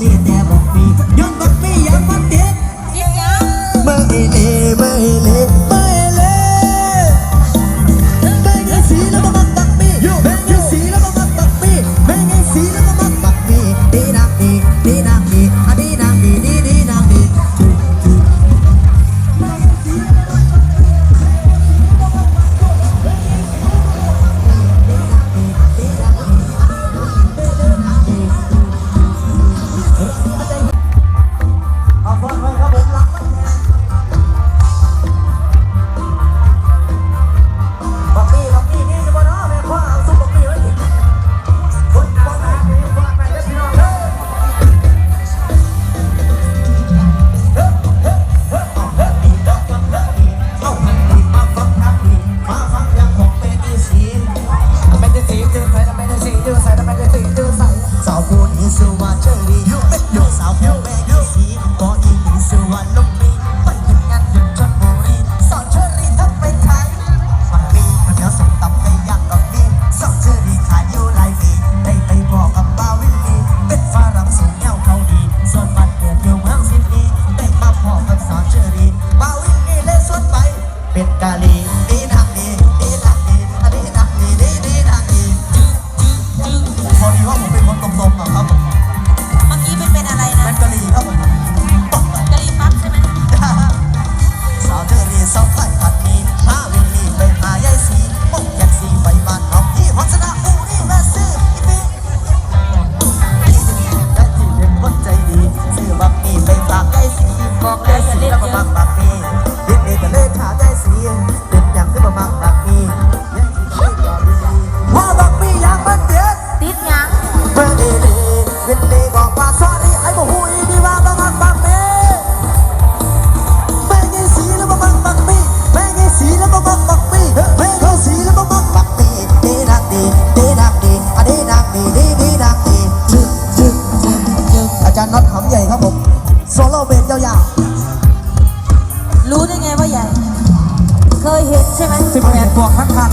me a devil. กาลีนีนา โลเบสยาวๆรู้ได้ไงว่าใหญ่ เคยเห็นใช่ไหม ๆ18บวกทั้งคัน